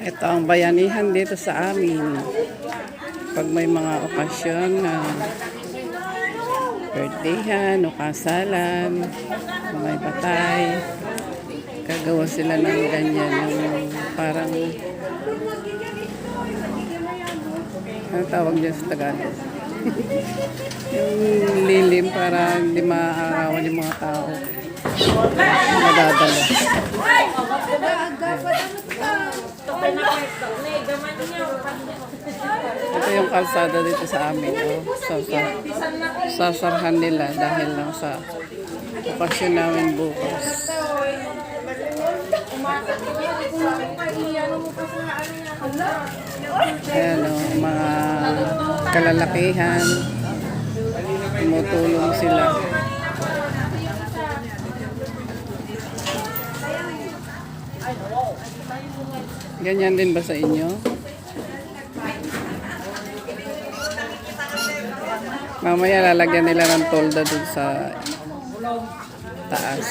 Ito ang bayanihan dito sa amin. Pag may mga okasyon na birthdayhan o kasalan, may batay, gagawa sila ng ganyan, yung parang ano tawag dyan sa Tagalog? yung lilim para hindi maaarawan yung mga tao. Nadadala. Ito yung kalsada dito sa amin. Oh. Sasar sasarhan nila dahil lang sa okasyon namin bukas. Ayan o, mga kalalakihan. Tumutulong sila. Ganyan din ba sa inyo? Mamaya lalagyan nila ng tolda dun sa taas.